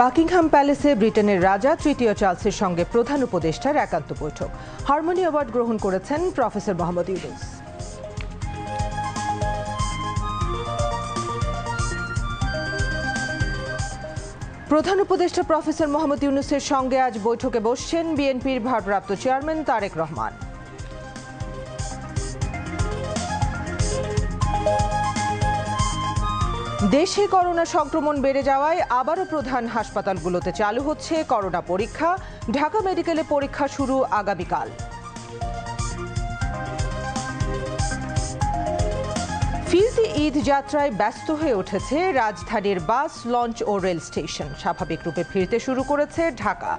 Buckingham প্যালেসে ব্রিটেনের রাজা, তৃতীয় চার্লসের সঙ্গে প্রধান উপদেষ্টার একান্ত বৈঠক। হারমোনি অ্যাওয়ার্ড গ্রহণ করেছেন প্রফেসর মোহাম্মদ ইউনুস। প্রধান উপদেষ্টা প্রফেসর মোহাম্মদ ইউনুসের সঙ্গে আজ বৈঠকে বসছেন বিএনপির ভারপ্রাপ্ত চেয়ারম্যান তারেক রহমান। দেশে করোনা সংক্রমণ বেড়ে যাওয়ায় আবারও প্রধান হাসপাতালগুলোতে চালু হচ্ছে করোনা পরীক্ষা। ঢাকা মেডিকেলে পরীক্ষা শুরু আগামীকাল। ফিজি ঈদ যাত্রায় ব্যস্ত হয়ে উঠেছে রাজধানীর বাস, লঞ্চ ও রেল স্টেশন। স্বাভাবিক রূপে ফিরতে শুরু করেছে ঢাকা।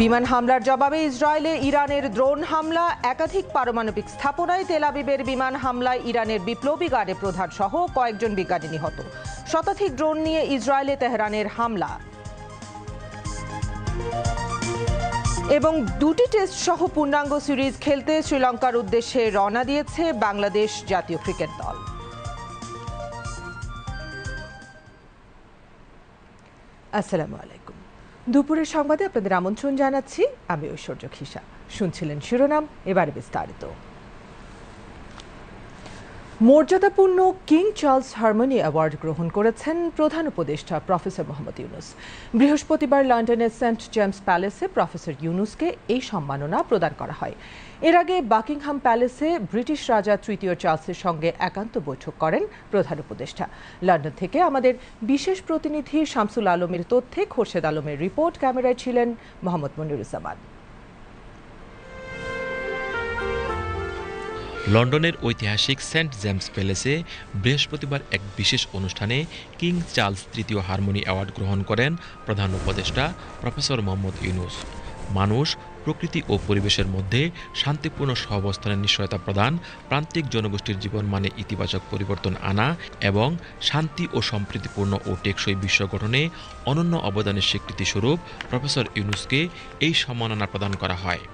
বিমান হামলার জবাবে ইসরায়েলে ইরানের ড্রোন হামলা, একাধিক পারমাণবিক স্থাপনায় তেলাবিবের বিমান হামলায় ইরানের বিপ্লবী গার্ডে প্রধান সহ কয়েকজন বিজ্ঞানী নিহত। শতাধিক ড্রোন নিয়ে ইসরায়েলে তেহরানের হামলা। এবং দুটি টেস্ট সহ পূর্ণাঙ্গ সিরিজ খেলতে শ্রীলঙ্কার উদ্দেশ্যে রওনা দিয়েছে বাংলাদেশ জাতীয় ক্রিকেট দল। আসসালামু আলাইকুম। দুপুরের সংবাদে আপনাদের আমন্ত্রণ জানাচ্ছি। আমি ঐশ্বর্য খিসা শুনছিলেন শিরোনাম এবারে বিস্তারিত। মর্যাদাপূর্ণ কিং চার্লস হারমোনি অ্যাওয়ার্ড গ্রহণ করেছেন প্রধান উপদেষ্টা প্রফেসর মোহাম্মদ ইউনুস। বৃহস্পতিবার লন্ডনের সেন্ট জেমস প্যালেসে প্রফেসর ইউনুসকে এই সম্মাননা প্রদান করা হয়। এর আগে বাকিংহাম প্যালেসে ব্রিটিশ রাজা তৃতীয় চার্লসের সঙ্গে একান্ত বৈঠক করেন প্রধান উপদেষ্টা। লন্ডন থেকে আমাদের বিশেষ প্রতিনিধি শামসুল আলমের তথ্যে খোরশেদ আলমের রিপোর্ট। ক্যামেরায় ছিলেন মোহাম্মদ মনিরুজ্জামান। লন্ডনের ঐতিহাসিক সেন্ট জেমস প্যালেসে বৃহস্পতিবার এক বিশেষ অনুষ্ঠানে কিং চার্লস তৃতীয় হারমোনি অ্যাওয়ার্ড গ্রহণ করেন প্রধান উপদেষ্টা প্রফেসর মোহাম্মদ ইউনুস। মানুষ, প্রকৃতি ও পরিবেশের মধ্যে শান্তিপূর্ণ সহাবস্থানের নিশ্চয়তা প্রদান, প্রান্তিক জনগোষ্ঠীর জীবন মানে ইতিবাচক পরিবর্তন আনা এবং শান্তি ও সম্প্রীতিপূর্ণ ও টেকসই বিশ্ব গঠনে অনন্য অবদানের স্বীকৃতিস্বরূপ প্রফেসর ইউনুসকে এই সম্মাননা প্রদান করা হয়।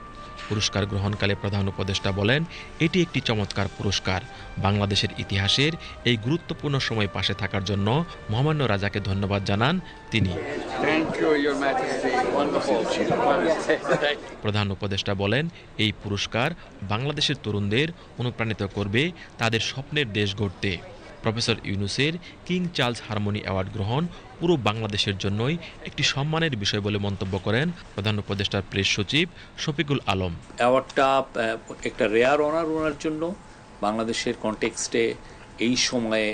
পুরস্কার গ্রহণকালে প্রধান উপদেষ্টা বলেন এটি একটি চমৎকার পুরস্কার। বাংলাদেশের ইতিহাসের এই গুরুত্বপূর্ণ সময় পাশে থাকার জন্য মহামান্য রাজাকে ধন্যবাদ জানান তিনি. প্রধান উপদেষ্টা বলেন এই পুরস্কার বাংলাদেশের তরুণদের অনুপ্রাণিত করবে তাদের স্বপ্নের দেশ গড়তে। প্রফেসর ইউনুসের কিং চার্লস হারমোনি অ্যাওয়ার্ড গ্রহণ পুরো বাংলাদেশের জন্যই একটি সম্মানের বিষয় বলে মন্তব্য করেন প্রধান উপদেষ্টার প্রেস সচিব শফিকুল আলম। অ্যাওয়ার্ডটা একটা রেয়ার অনার ওনার জন্য বাংলাদেশের কনটেক্সটে এই সময়ে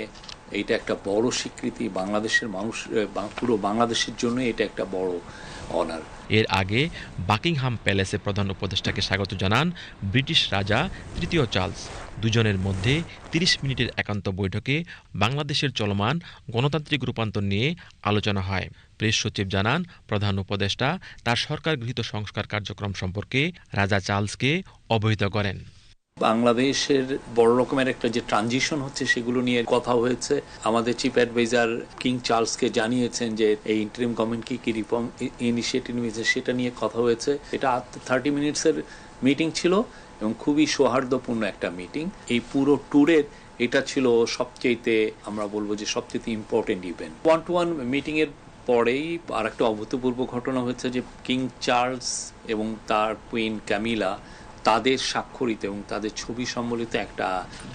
এইটা একটা বড় স্বীকৃতি, বাংলাদেশের মানুষ পুরো বাংলাদেশের জন্য এটা একটা বড় অনার। এর আগে বাকিংহাম প্যালেসে প্রধান উপদেষ্টাকে স্বাগত জানান ব্রিটিশ রাজা তৃতীয় চার্লস। দুজনের মধ্যে ৩০ মিনিটের একান্ত বৈঠকে বাংলাদেশের চলমান গণতান্ত্রিক রূপান্তর নিয়ে আলোচনা হয়। প্রেস সচিব জানান, প্রধান উপদেষ্টা তার সরকার গৃহীত সংস্কার কার্যক্রম সম্পর্কে রাজা চার্লসকে অবহিত করেন। বাংলাদেশের বড় রকমের একটা যে ট্রানজিশন হচ্ছে সেগুলো নিয়ে কথা হয়েছে। আমাদের চিফ অ্যাডভাইজার কিং চার্লসকে জানিয়েছেন যে এই ইন্টারিম গভর্নমেন্ট কি কি রিফর্ম ইনিশিয়েটিভ নিয়েছে সেটা নিয়ে কথা হয়েছে। এটা থার্টি মিনিটসের মিটিং ছিল এবং খুবই সৌহার্দ্যপূর্ণ একটা মিটিং এই পুরো ট্যুরের এটা ছিল সবচেয়েতে আমরা বলব যে সবচেয়ে important event one two one meeting এর পরেই আর একটা অভূতপূর্ব ঘটনা হচ্ছে যে কিং চার্লস এবং তার কুইন ক্যামিলা তাদের স্বাক্ষরিত এবং তাদের ছবি সম্বলিত একটা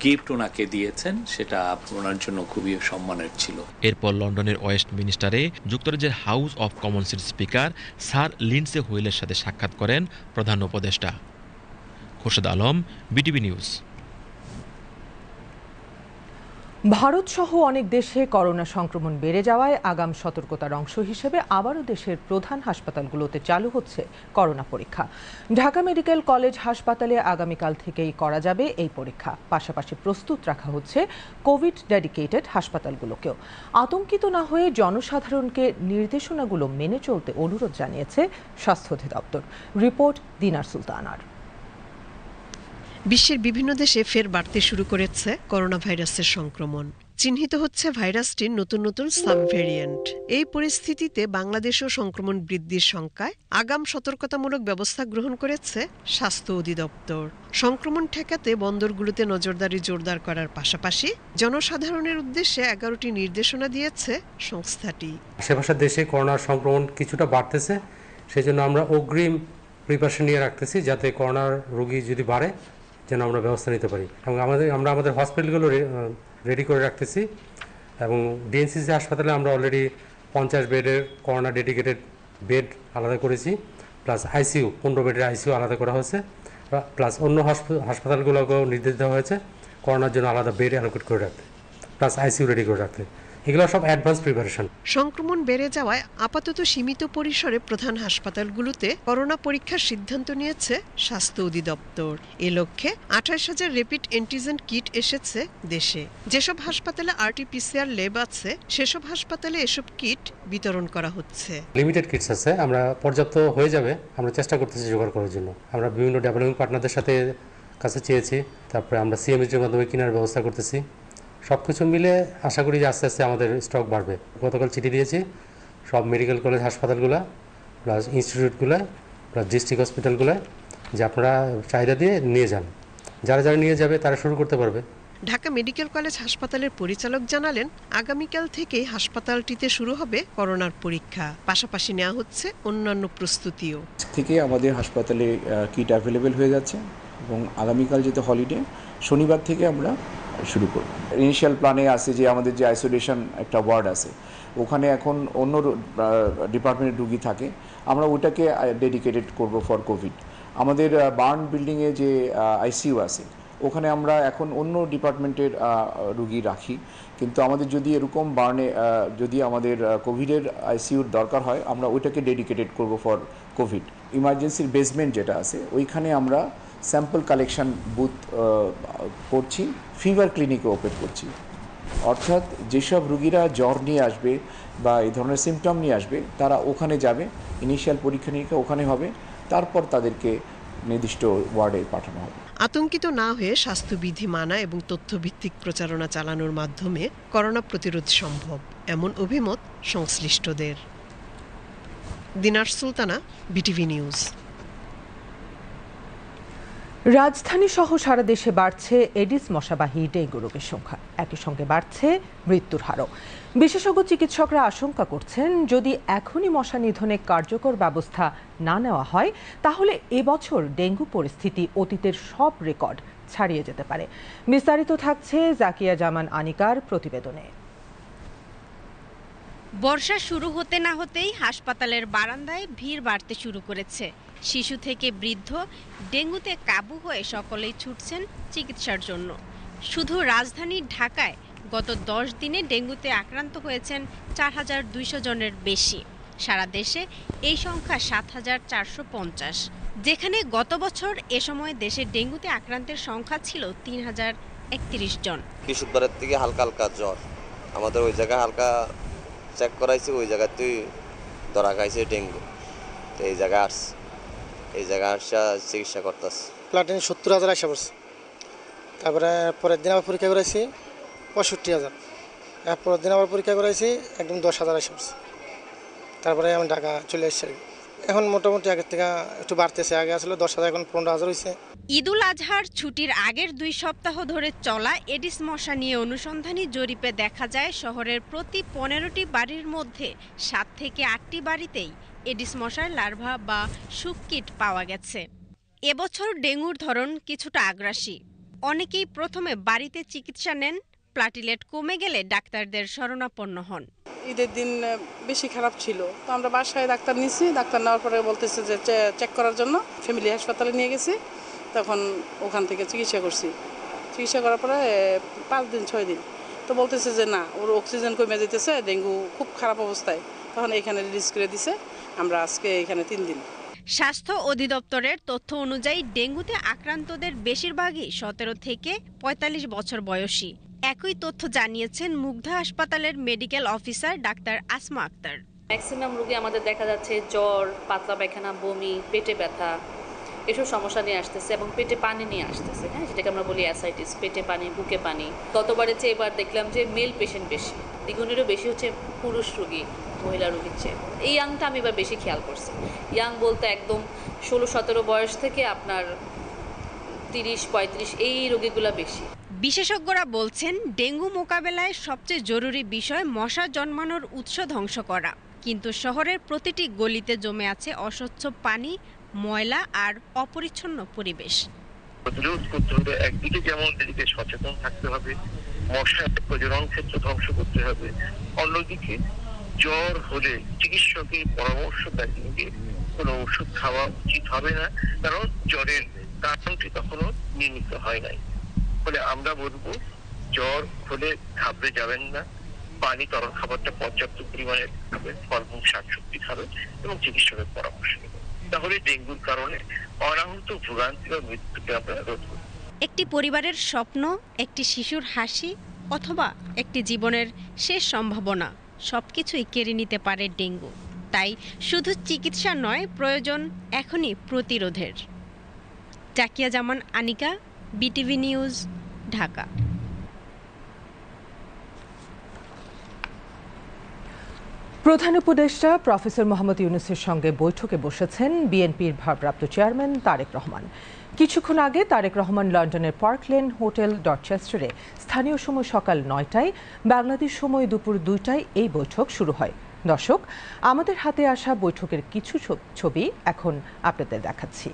গিফট ওনাকে দিয়েছেন, সেটা ওনার জন্য খুবই সম্মানের ছিল। এরপর লন্ডনের ওয়েস্ট মিনিস্টারে যুক্তরাজ্যের হাউস অফ কমন্সের স্পিকার স্যার লিন্ডসে হুইলের সাথে সাক্ষাৎ করেন প্রধান উপদেষ্টা। Khorshed Alam, BTV news. Bharat সহ অনেক দেশে করোনা সংক্রমণ বেড়ে যাওয়ায় আগাম সতর্কতার অংশ হিসেবে আবারও দেশের প্রধান হাসপাতালগুলোতে চালু হচ্ছে করোনা পরীক্ষা। ঢাকা মেডিকেল কলেজ হাসপাতালে আগামীকাল থেকেই করা যাবে এই পরীক্ষা। পাশাপাশি প্রস্তুত রাখা হচ্ছে কোভিড ডেডিকেটেড হাসপাতালগুলোকেও। আতঙ্কিত না হয়ে জনসাধারণকে নির্দেশনাগুলো মেনে চলতে অনুরোধ জানিয়েছে স্বাস্থ্য অধিদপ্তর। রিপোর্ট দিনার সুলতানার। বিশ্বের বিভিন্ন দেশে ফের বাড়তে শুরু করেছে করোনা ভাইরাসের সংক্রমণ। চিহ্নিত হচ্ছে ভাইরাসটির নতুন নতুন সাব ভ্যারিয়েন্ট। এই পরিস্থিতিতে বাংলাদেশেও সংক্রমণ বৃদ্ধির শঙ্কায় আগাম সতর্কতামূলক ব্যবস্থা গ্রহণ করেছে স্বাস্থ্য অধিদপ্তর। সংক্রমণ ঠেকাতে বন্দরগুলোতে নজরদারি জোরদার করার পাশাপাশি জনসাধারণের উদ্দেশ্যে এগারোটি নির্দেশনা দিয়েছে সংস্থাটি। আশেপাশের দেশে করোনার সংক্রমণ কিছুটা বাড়তেছে সেই জন্য আমরা অগ্রিম প্রিপারেশন নিয়ে রাখতেছি যাতে করোনার রোগী যদি বাড়ে যেন আমরা ব্যবস্থা নিতে পারি। এবং আমাদের, আমরা আমাদের হসপিটালগুলো রেডি করে রাখতেছি এবং ডিএনসিসি হাসপাতালে আমরা অলরেডি পঞ্চাশ বেডের করোনা ডেডিকেটেড বেড আলাদা করেছি প্লাস আইসিইউ পনেরো বেডের আইসিইউ আলাদা করা হয়েছে প্লাস অন্য হাসপাতালগুলোকেও নির্দেশ দেওয়া হয়েছে করোনার জন্য আলাদা বেড অ্যালোকেট করে রাখতে প্লাস আইসিইউ রেডি করে রাখতে। এগুলো সব অ্যাডভান্স প্রিপারেশন সংক্রমণ বেড়ে যাওয়ায় আপাতত সীমিত পরিসরে প্রধান হাসপাতালগুলোতে করোনা পরীক্ষার সিদ্ধান্ত নিয়েছে স্বাস্থ্য অধিদপ্তর। এ লক্ষ্যে আঠাশ হাজার রেপিড অ্যান্টিজেন কিট এসেছে দেশে। যেসব হাসপাতালে আরটিপিসিআর ল্যাব আছে সেসব হাসপাতালে এসব কিট বিতরণ করা হচ্ছে। লিমিটেড কিটস আছে আমরা পর্যাপ্ত হয়ে যাবে আমরা চেষ্টা করতেছি জোগাড় করার জন্য। আমরা বিভিন্ন ডেভেলপিং পার্টনারদের সাথে কাছে চেয়েছি তারপরে আমরা সিএমএসের মাধ্যমে কেনার ব্যবস্থা করতেছি। সব কিছু মিলে আশা করি যে আস্তে আস্তে আমাদের স্টক বাড়বে। গতকাল চিঠি দিয়েছি সব মেডিকেল কলেজ হাসপাতালগুলো প্লাস ইনস্টিটিউটগুলো প্লাস ডিস্ট্রিক্ট হসপিটালগুলো যে আপনারা চাহিদা দিয়ে নিয়ে যান। যারা যারা নিয়ে যাবে তারা শুরু করতে পারবে। ঢাকা মেডিকেল কলেজ হাসপাতালের পরিচালক জানালেন আগামীকাল থেকেই হাসপাতালটিতে শুরু হবে করোনার পরীক্ষা। পাশাপাশি নেওয়া হচ্ছে অন্যান্য প্রস্তুতিও। থেকে আমাদের হাসপাতালে কিট অ্যাভেলেবেল হয়ে যাচ্ছে এবং আগামীকাল যেহেতু হলিডে শনিবার থেকে আমরা শুরু করব ইনিশিয়াল প্ল্যানে আছে যে আমাদের যে আইসোলেশন একটা ওয়ার্ড আছে, ওখানে এখন অন্য ডিপার্টমেন্টের রুগী থাকে, আমরা ওটাকে ডেডিকেটেড করব ফর কোভিড আমাদের বার্ন বিল্ডিংয়ে যে আইসিইউ আছে, ওখানে আমরা এখন অন্য ডিপার্টমেন্টের রুগী রাখি। কিন্তু আমাদের যদি এরকম বার্নে যদি আমাদের কোভিডের আইসিইউর দরকার হয়, আমরা ওইটাকে ডেডিকেটেড করব ফর কোভিড ইমার্জেন্সির বেসমেন্ট যেটা আছে, ওইখানে আমরা স্যাম্পল কালেকশন বুথ করছি, ফিভার ক্লিনিকও ওপেন করছি। অর্থাৎ যেসব রুগীরা জ্বর নিয়ে আসবে বা এই ধরনের সিমটম নিয়ে আসবে, তারা ওখানে যাবে ইনিশিয়াল পরীক্ষা নিরীক্ষা ওখানে হবে, তারপর তাদেরকে নির্দিষ্ট ওয়ার্ডে পাঠানো হবে। আতঙ্কিত না হয়ে স্বাস্থ্যবিধি মানা এবং তথ্যভিত্তিক প্রচারণা চালানোর মাধ্যমে করোনা প্রতিরোধ সম্ভব, এমন অভিমত সংশ্লিষ্টদের। Dinar Sultana, BTV news. রাজধানী সহ সারা দেশে বাড়ছে এডিস মশাবাহী ডেঙ্গু রোগের সংখ্যা। একই সঙ্গে বাড়ছে মৃত্যুর হারও। বিশেষজ্ঞ চিকিৎসকরা আশঙ্কা করছেন, যদি এখনই মশা নিধনে কার্যকর ব্যবস্থা না নেওয়া হয়, তাহলে এবছর ডেঙ্গু পরিস্থিতি অতীতের সব রেকর্ড ছাড়িয়ে যেতে পারে। বিস্তারিত থাকছে জাকিয়া জামান আনিকার প্রতিবেদনে। বর্ষা শুরু হতে না হতেই হাসপাতালের বারান্দায় ভিড় বাড়তে শুরু করেছে। শিশু থেকে বৃদ্ধ ডেঙ্গুতে কাবু হয়ে সকলেই ছুটছেন চিকিৎসার জন্য। শুধু রাজধানী ঢাকায় গত দশ দিনে ডেঙ্গুতে আক্রান্ত হয়েছেন চার হাজার দুইশো জনের বেশি। সারা দেশে এই সংখ্যা সাত হাজার চারশো পঞ্চাশ। যেখানে গত বছর এ সময় দেশে ডেঙ্গুতে আক্রান্তের সংখ্যা ছিল তিন হাজার একত্রিশ জন। বৃহস্পতিবারের থেকে হালকা হালকা জ্বর। আমাদের ওই জায়গায় হালকা চেক করাইছি, ওই জায়গায় তুই ধরা খাইছে ডেঙ্গু। তো এই জায়গায় আসছে। এই জায়গায় আসা চিকিৎসা করতেছে। প্লাটিন সত্তর হাজার আসা পড়ছে। তারপরে পরের দিন আবার পরীক্ষা করেছি পঁয়ষট্টি হাজার। পরের দিন আবার পরীক্ষা করেছি একদম দশ হাজার আসা পড়ছে। তারপরে আমি ঢাকা চলে এসেছি। এখন মোটামুটি আগের থেকে একটু বাড়তেছে। আগে আসলে দশ হাজার, এখন পনেরো হাজার হয়েছে ঈদুল আজহার ছুটির আগের দুই সপ্তাহ ধরে চলা এডিস মশা নিয়ে অনুসন্ধানী জরিপে দেখা যায়, শহরের প্রতি পনেরোটি বাড়ির মধ্যে সাত থেকে আটটি বাড়িতেই এডিস মশার লার্ভা বা সুককিট পাওয়া গেছে। এবছর ডেঙ্গুর ধরন কিছুটা আগ্রাসী। অনেকেই প্রথমে বাড়িতে চিকিৎসা নেন প্লাটিলেট কমে গেলে ডাক্তারদের শরণাপন্ন হন। ঈদের দিন বেশি খারাপ ছিল। তো আমরা বাসায় ডাক্তার নিয়েছি ডাক্তার নেওয়ার পরে বলতেছে যে চেক করার জন্য ফ্যামিলি হাসপাতালে নিয়ে গেছি। তখন ওখান থেকে চিকিৎসা করছি। চিকিৎসা করার পরে পাঁচ দিন ছয় দিন। তো বলতেছে যে না ওর অক্সিজেন কমে যেতেছে ডেঙ্গু খুব খারাপ অবস্থায়। তখন এখানে রিলিজ করে দিছে আমরা আজকে এখানে তিন দিন। স্বাস্থ্য অধিদপ্তরের তথ্য অনুযায়ী ডেঙ্গুতে আক্রান্তদের বেশিরভাগই সতেরো থেকে ৪৫ বছর বয়সী। একই তথ্য জানিয়েছেন মুগ্ধা হাসপাতালের medical officer doctor Asma Akter. Maximum রোগী আমাদের দেখা যাচ্ছে জ্বর, পাতলা পায়খানা, বমি, পেটে ব্যথা, এসব সমস্যা নিয়ে আসতেছে এবং পেটে পানি নিয়ে আসতেছে হ্যাঁ? যেটাকে আমরা বলি অ্যাসাইটিস পেটে পানি, বুকে পানি। গতবারের চেয়ে এবার দেখলাম যে মেল পেশেন্ট বেশি, দ্বিগুণেরও বেশি হচ্ছে পুরুষ রোগী, মহিলা রোগীর চেয়ে। এই ইয়াংটা আমি এবার বেশি খেয়াল করছি। ইয়াং বলতে একদম ষোলো সতেরো বয়স থেকে আপনার তিরিশ, পঁয়ত্রিশ, এই রোগীগুলো বেশি। বিশেষজ্ঞরা বলছেন, ডেঙ্গু মোকাবেলায় সবচেয়ে জরুরি বিষয় মশা জন্মানোর উৎস ধ্বংস করা। কিন্তু শহরের প্রতিটি গলিতে জমে আছে অস্বচ্ছ পানি, ময়লা আর অপরিচ্ছন্ন পরিবেশ। প্রতিরোধ করতে হবে একদিকে যেমন এদিকে সচেতন থাকতে হবে, মশা প্রজনন ক্ষেত্র ধ্বংস করতে হবে, অন্যদিকে জ্বর হলে চিকিৎসকের পরামর্শ ব্যক্তিকে কোনো ওষুধ খাওয়া উচিত হবে না, কারণ জ্বরের কারণটি তখনও নির্মিত হয় নাই। ফলে আমরা বলব, জ্বর হলে ঘাবড়ে যাবেন না। পানি তরল খাবারটা পর্যাপ্ত পরিমাণে খাবেন, ফলমূল, শাকসবজি খাবেন এবং চিকিৎসকের পরামর্শ নেবেন। তাহলে ডেঙ্গুর কারণে অনাহুত ভোগান্তি বা মৃত্যুকে আমরা রোধ করতে একটি পরিবারের স্বপ্ন, একটি শিশুর হাসি অথবা একটি জীবনের শেষ সম্ভাবনা, সবকিছুই কেড়ে নিতে পারে ডেঙ্গু। তাই শুধু চিকিৎসা নয়, প্রয়োজন এখনই প্রতিরোধের। Zakia Zaman, Anika, BTV news Dhaka. প্রধান উপদেষ্টা প্রফেসর মোহাম্মদ ইউনুসের সঙ্গে বৈঠকে বসেছেন বিএনপির ভারপ্রাপ্ত চেয়ারম্যান তারেক রহমান। কিছুক্ষণ আগে তারেক রহমান লন্ডনের পার্কলেন হোটেল ডরচেস্টারে স্থানীয় সময় সকাল নয়টায়, বাংলাদেশ সময় দুপুর দুইটায় এই বৈঠক শুরু হয়। দর্শক, আমাদের হাতে আসা বৈঠকের কিছু ছবি এখন আপনাদের দেখাচ্ছি।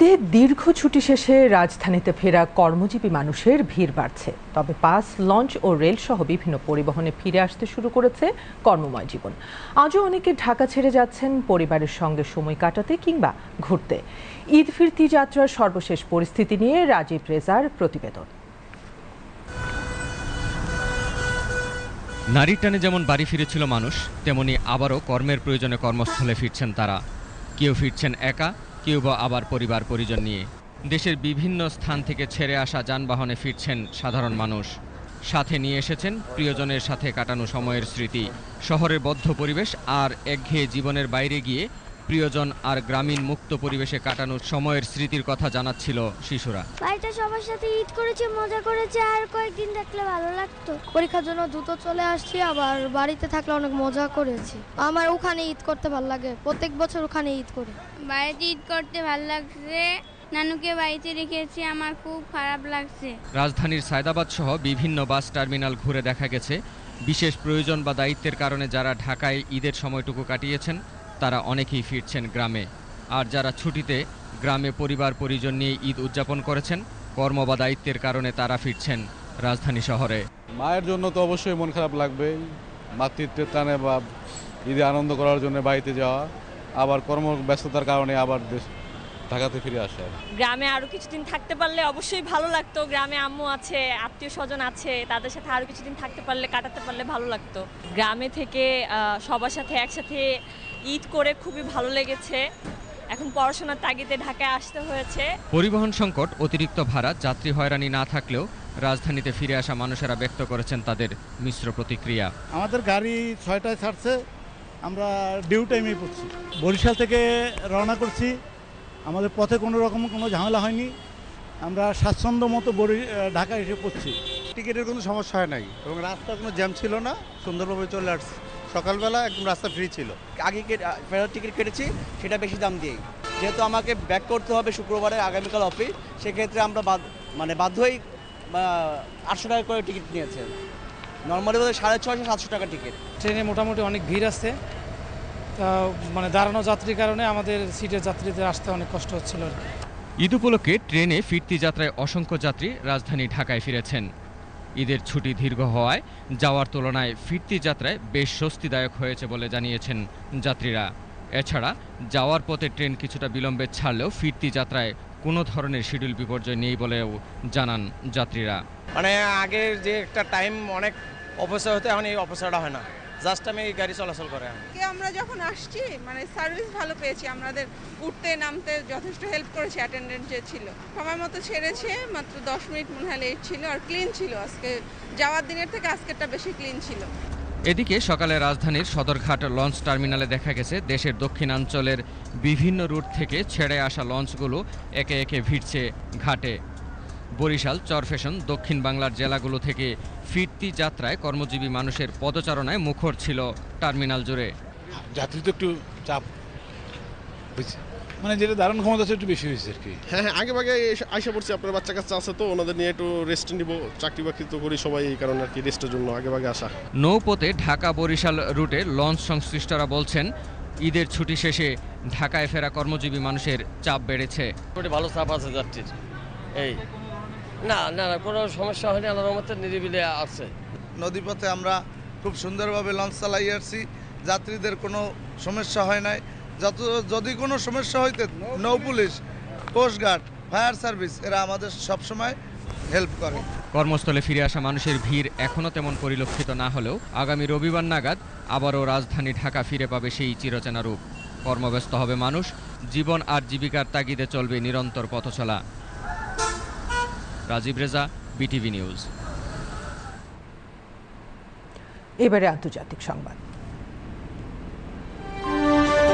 ঈদের দীর্ঘ ছুটি শেষে রাজধানীতে ফেরা কর্মজীবী মানুষের ভিড় বাড়ছে। তবে বাস, লঞ্চ ও রেল সহ বিভিন্ন পরিবহনে ফিরে আসতে শুরু করেছে কর্মময় জীবন। আজও অনেকে ঢাকা ছেড়ে যাচ্ছেন পরিবারের সঙ্গে সময় কাটাতে কিংবা ঘুরতে। ঈদ ফিরতি যাত্রার সর্বশেষ পরিস্থিতি নিয়ে রাজীব রেজার প্রতিবেদন। নারীর টানে যেমন বাড়ি ফিরেছিল মানুষ, তেমনি আবারও কর্মের প্রয়োজনে কর্মস্থলে ফিরছেন তারা। কেউ ফিরছেন একা কেউ বা আবার পরিবার পরিজন নিয়ে। দেশের বিভিন্ন স্থান থেকে ছেড়ে আসা যানবাহনে ফিরছেন সাধারণ মানুষ। সাথে নিয়ে এসেছেন প্রিয়জনের সাথে কাটানো সময়ের স্মৃতি, শহরের বদ্ধ পরিবেশ আর একঘেয়ে জীবনের বাইরে গিয়ে প্রিয়জন আর গ্রামীণ মুক্ত পরিবেশে কাটানোর সময়ের স্মৃতির কথা জানাচ্ছিল শিশুরা। বাড়িতে সবার সাথে ঈদ করেছে মজা করেছে আর কয়েকদিন থাকলে ভালো লাগতো। পরীক্ষার জন্য দ্রুত চলে আসছি আবার বাড়িতে থাকলে অনেক মজা করেছি। আমার ওখানে ঈদ করতে ভালো লাগে প্রত্যেক বছর ওখানে ঈদ করি। বাড়িতে ঈদ করতে ভালো লাগছে নানুকে বাড়িতে রেখেছি আমার খুব খারাপ লাগছে। রাজধানীর সায়দাবাদ সহ বিভিন্ন বাস টার্মিনাল ঘুরে দেখা গেছে। বিশেষ প্রয়োজন বা দায়িত্বের কারণে যারা ঢাকায় ঈদের সময়টুকু কাটিয়েছেন তারা অনেকেই ফিরছেন গ্রামে। আর যারা ছুটিতে গ্রামে পরিবার পরিজন নিয়ে ঈদ উদযাপন করেছেন, কর্ম বা দায়িত্বের কারণে তারা ফিরছেন রাজধানী শহরে। মায়ের জন্য তো অবশ্যই মন খারাপ লাগবে মাতৃত্বের টানে বা ঈদে আনন্দ করার জন্য বাড়িতে যাওয়া, আবার কর্মব্যস্ততার কারণে আবার দেশ ঢাকাতে ফিরে আসা। গ্রামে আরও কিছুদিন থাকতে পারলে অবশ্যই ভালো লাগতো। গ্রামে আম্মু আছে আত্মীয় স্বজন আছে তাদের সাথে আরও কিছুদিন থাকতে পারলে কাটাতে পারলে ভালো লাগতো। গ্রামে থেকে সবার সাথে একসাথে ঈদ করে খুবই ভালো লেগেছে। এখন পড়াশোনার তাগিদে ঢাকায় আসতে হয়েছে। পরিবহন সংকট অতিরিক্ত ভাড়া যাত্রী হয়রানি না থাকলেও রাজধানীতে ফিরে আসা মানুষেরা ব্যক্ত করেছেন তাদের মিশ্র প্রতিক্রিয়া। আমাদের গাড়ি ছয়টায় ছাড়ছে আমরা ডিউ টাইমে পড়ছি। বরিশাল থেকে রওনা করছি আমাদের পথে কোনো রকম কোনো ঝামেলা হয়নি। আমরা স্বাচ্ছন্দ্য মতো বরি ঢাকা এসে পড়ছি। টিকিটের কোনো সমস্যা হয় নাই এবং রাস্তা কোনো জ্যাম ছিল না সুন্দরভাবে চলে আসছে। সকালবেলা একদম রাস্তা ফ্রি ছিল। আগে কে- ফেরত টিকিট কেটেছি সেটা বেশি দাম দিয়েই। যেহেতু আমাকে ব্যাক করতে হবে শুক্রবারে আগামীকাল অফিস সেক্ষেত্রে আমরা বাদ- মানে বাধ্যই আটশো টাকা করে টিকিট নিয়েছে। নর্মালি বোধহয় সাড়ে ছয়শো সাতশো টাকা টিকিট ট্রেনে মোটামুটি অনেক ভিড় আছে। মানে দাঁড়ানো যাত্রীর কারণে আমাদের সিটের যাত্রীদের আসতে অনেক কষ্ট হচ্ছিল আর কি। ঈদ উপলক্ষে ট্রেনে ফিরতি যাত্রায় অসংখ্য যাত্রী রাজধানী ঢাকায় ফিরেছেন। ঈদের ছুটি দীর্ঘ হওয়ায় যাওয়ার তুলনায় ফিরতি যাত্রায় বেশ স্বস্তিদায়ক হয়েছে বলে জানিয়েছেন যাত্রীরা। এছাড়া যাওয়ার পথে ট্রেন কিছুটা বিলম্বে ছাড়লেও ফিরতি যাত্রায় কোনো ধরনের শিডিউল বিপর্যয় নেই বলেও জানান যাত্রীরা। মানে আগের যে একটা টাইম অনেক অপচয় হতে এখন এই অপচয়টা হয় না। জাস্ট আমি গাড়ি চলাচল করে কে আমরা যখন আসছি মানে সার্ভিস ভালো পেয়েছি আমাদের উঠতে নামতে যথেষ্ট হেল্প করেছে অ্যাটেন্ডেন্ট যে ছিল। সময় মতো ছেড়েছে মাত্র দশ মিনিট মনে হয় লেট ছিল আর ক্লিন ছিল আজকে। যাওয়ার দিনের থেকে আজকেরটা বেশি ক্লিন ছিল। এদিকে সকালে রাজধানীর সদরঘাট লঞ্চ টার্মিনালে দেখা গেছে দেশের দক্ষিণাঞ্চলের বিভিন্ন রুট থেকে ছেড়ে আসা লঞ্চগুলো একে একে ভিড়ছে ঘাটে। বরিশাল চরফেশন দক্ষিণ বাংলার জেলাগুলো থেকে ফিরতি যাত্রায় কর্মজীবী মানুষের পদচারণায় মুখর ছিল টার্মিনাল জুড়ে। যাত্রী তো একটু চাপ মানে যেটা ধারণ ক্ষমতা আছে একটু বেশি হয়েছে আর কি। হ্যাঁ হ্যাঁ আগে ভাগে আইসা পড়ছি আপনার বাচ্চা কাচ্চা আছে তো ওনাদের নিয়ে একটু রেস্ট নিব চাকরি বাকরি তো করি সবাই এই কারণে আর কি রেস্টের জন্য আগে ভাগে আসা। নৌপথে ঢাকা বরিশাল রুটে লঞ্চ সংশ্লিষ্টরা বলছেন ঈদের ছুটি শেষে ঢাকায় ফেরা কর্মজীবী মানুষের চাপ বেড়েছে। ভালো চাপ আছে যাত্রীর। এই না না না কোনো সমস্যা হয়নি আল্লাহর রহমতে নিরিবিলি আছে। নদীপথে আমরা খুব সুন্দরভাবে লঞ্চ চালাই আসছি যাত্রীদের কোনো সমস্যা হয় নাই। যত যদি কোনো সমস্যা হইতে নৌ পুলিশ কোস্টগার্ড ফায়ার সার্ভিস এরা আমাদের সবসময় হেল্প করে। কর্মস্থলে ফিরে আসা মানুষের ভিড় এখনও তেমন পরিলক্ষিত না হলেও আগামী রবিবার নাগাদ আবারও রাজধানী ঢাকা ফিরে পাবে সেই চিরচেনা রূপ। কর্মব্যস্ত হবে মানুষ জীবন আর জীবিকার তাগিদে চলবে নিরন্তর পথচলা। Rajib Reza BTV news. এবারে আন্তর্জাতিক সংবাদ।